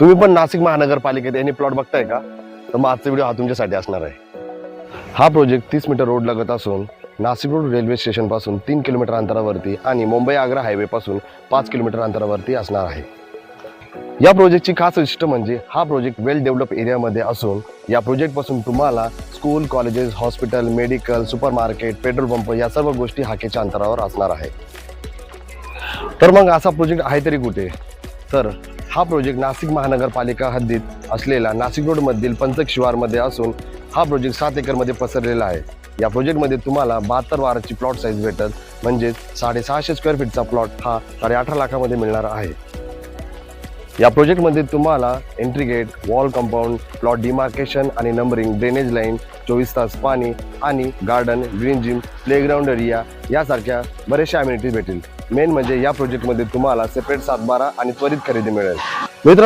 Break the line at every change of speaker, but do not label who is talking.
तुम्ही पण नाशिक महानगरपालिकेत यांनी प्लॉट बघताय का? तर मग आजचा व्हिडिओ हा तुमच्यासाठी असणार आहे. हा प्रोजेक्ट तीस मीटर रोड लगत असून नाशिक रोड रेल्वे स्टेशनपासून तीन किलोमीटर अंतरावरती आणि मुंबई आग्रा हायवेपासून पाच किलोमीटर अंतरावरती असणार आहे. या प्रोजेक्टची खास वैशिष्ट्य म्हणजे हा प्रोजेक्ट वेल डेव्हलप एरियामध्ये असून या प्रोजेक्टपासून तुम्हाला school colleges hospital medical super market petrol pump या सर्व गोष्टी हाकेच्या अंतरावर असणार आहे. तर मग असा प्रोजेक्ट आहे तरी कुठे? तर हा प्रोजेक्ट नाशिक महानगरपालिका हद्दीत असलेला नाशिक रोडमधील पंचक शिवारमध्ये असून हा प्रोजेक्ट सात एकरमध्ये पसरलेला आहे. या प्रोजेक्टमध्ये तुम्हाला बहात्तर वाराची प्लॉट साईज भेटत म्हणजेच साडेसहाशे स्क्वेअर फीटचा प्लॉट हा साडे अठरा लाखामध्ये मिळणार आहे. या प्रोजेक्टमध्ये तुम्हाला entry gate wall compound plot demarcation आणि नंबरिंग ड्रेनेज लाईन चोवीस तास पाणी आणि garden green gym playground area यासारख्या बऱ्याचशा अम्युनिटीज भेटेल. मेन म्हणजे या प्रोजेक्टमध्ये तुम्हाला सेपरेट सातबारा आणि त्वरित खरेदी मिळेल.